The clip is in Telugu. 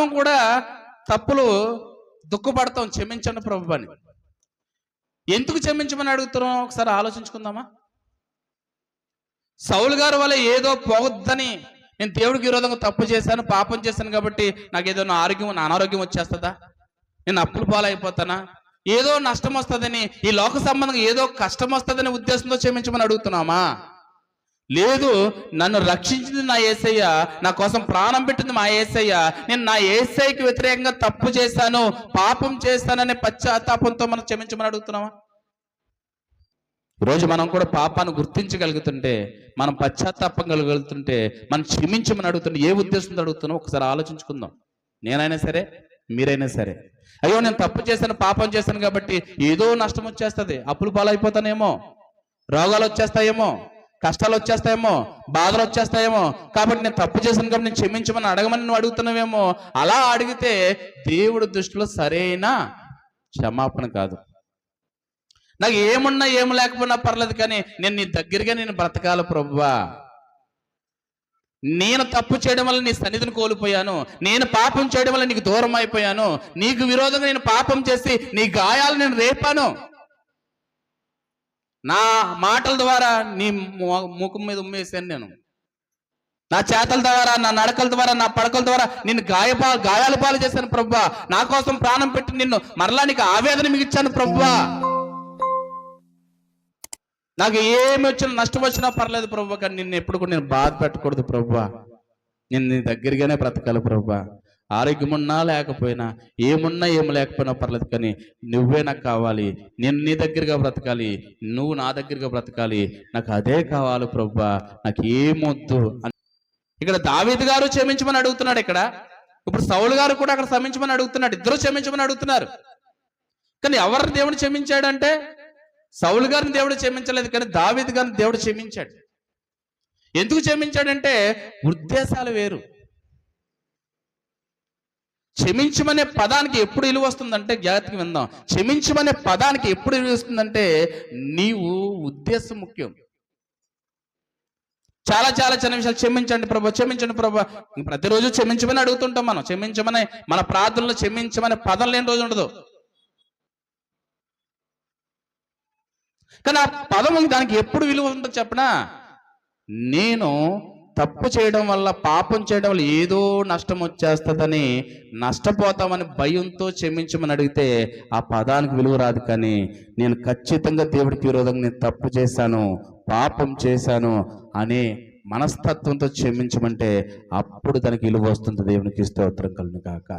మనము కూడా తప్పులు దుఃఖపడతాం క్షమించండి ప్రభు అని. ఎందుకు క్షమించమని అడుగుతున్నాం ఒకసారి ఆలోచించుకుందామా? సౌలు గారు వల్ల ఏదో పోగొద్దని నేను దేవుడికి విరోధంగా తప్పు చేశాను పాపం చేశాను కాబట్టి నాకు ఏదో నా ఆరోగ్యం నా అనారోగ్యం వచ్చేస్తుందా? నేను అప్పులు పాలైపోతానా? ఏదో నష్టం వస్తుందని ఈ లోక సంబంధంగా ఏదో కష్టం వస్తుందని ఉద్దేశంతో క్షమించమని అడుగుతున్నామా? లేదు నన్ను రక్షించింది నా ఏసయ్య నా కోసం ప్రాణం పెట్టింది మా ఏసయ్య. నేను నా ఏసైకి వ్యతిరేకంగా తప్పు చేశాను పాపం చేశాననే పశ్చాత్తాపంతో మనం క్షమించమని అడుగుతున్నామా ఈరోజు మనం కూడా పాపాన్ని గుర్తించగలుగుతుంటే మనం పశ్చాత్తాపం కలగలుగుతుంటే మనం క్షమించమని అడుగుతుంటే ఏ ఉద్దేశంతో అడుగుతున్నాం ఒకసారి ఆలోచించుకుందాం. నేనైనా సరే మీరైనా సరే. అయ్యో నేను తప్పు చేశాను పాపం చేశాను కాబట్టి ఏదో నష్టం వచ్చేస్తుంది. అప్పులు పాలైపోతానేమో రోగాలు వచ్చేస్తాయేమో. కష్టాలు వచ్చేస్తాయేమో బాధలు వచ్చేస్తాయేమో కాబట్టి నేను తప్పు చేశాను కాబట్టి నేను క్షమించమని అడగమని నువ్వు అడుగుతున్నావేమో అలా అడిగితే దేవుడి దృష్టిలో సరైన క్షమాపణ కాదు. నాకు ఏమున్నా ఏమి లేకపోయినా పర్లేదు కానీ నేను నీ దగ్గరగా నేను బ్రతకాలి ప్రభువా. నేను తప్పు చేయడం వల్ల నీ సన్నిధిని కోల్పోయాను నేను పాపం చేయడం వల్ల నీకు దూరం అయిపోయాను నీకు విరోధంగా నేను పాపం చేసి నీ గాయాలు నేను రేపాను. నా మాటల ద్వారా నీ ము- ముఖం మీద ఉమ్మేసాను నేను. నా చేతల ద్వారా నా నడకల ద్వారా నా పడకల ద్వారా నిన్ను గాయపా గాయాల పాలు చేశాను ప్రభా. నా కోసం ప్రాణం పెట్టి నిన్ను మరలా నీకు ఆవేదన మిగిచ్చాను ప్రభా. నాకు ఏమి వచ్చినా నష్టం వచ్చినా పర్లేదు ప్రభు కానీ నిన్ను ఎప్పుడు కూడా నేను బాధ పెట్టకూడదు ప్రభా. నేను నీ దగ్గరగానే బ్రతకాలి ప్రభా. ఆరోగ్యం ఉన్నా లేకపోయినా ఏమున్నా ఏమి లేకపోయినా పర్లేదు కానీ నువ్వే నాకు కావాలి నేను నీ దగ్గరగా బ్రతకాలి నువ్వు నా దగ్గరగా బ్రతకాలి నాకు అదే కావాలి ప్రభు నాకు ఏమొద్దు అని. ఇక్కడ దావేది గారు క్షమించమని అడుగుతున్నాడు ఇక్కడ. ఇప్పుడు సౌలు గారు కూడా అక్కడ క్షమించమని అడుగుతున్నాడు ఇద్దరు క్షమించమని అడుగుతున్నారు. కానీ ఎవరిని దేవుడు క్షమించాడంటే? సౌలు గారిని దేవుడు క్షమించలేదు కానీ దావేది గారిని దేవుడు క్షమించాడు. ఎందుకు క్షమించాడంటే ఉద్దేశాలు వేరు. క్షమించమనే పదానికి ఎప్పుడు విలువ వస్తుందంటే జాగ్రత్తగా విందాం. క్షమించమనే పదానికి ఎప్పుడు విలువ వస్తుందంటే నీవు ఉద్దేశం ముఖ్యం. చాలా చాలా చిన్న విషయాలు క్షమించండి ప్రభు క్షమించండి ప్రభు. ప్రతిరోజు క్షమించమని అడుగుతుంటాం మనం. క్షమించమని మన ప్రార్థనలో క్షమించమనే పదం లేని రోజు ఉండదు. కానీ ఆ పదం దానికి ఎప్పుడు విలువ ఉంటుందో చెప్పనా? నేను తప్పు చేయడం వల్ల పాపం చేయడం వల్ల ఏదో నష్టం వచ్చేస్తుందని నష్టపోతామని భయంతో క్షమించమని అడిగితే ఆ పదానికి విలువ రాదు కానీ నేను ఖచ్చితంగా దేవుడికి విరోధంగా నేను తప్పు చేశాను పాపం చేశాను అనే మనస్తత్వంతో క్షమించమంటే అప్పుడు దానికి విలువ వస్తుంది. దేవునికి స్తోత్రం కలను కాక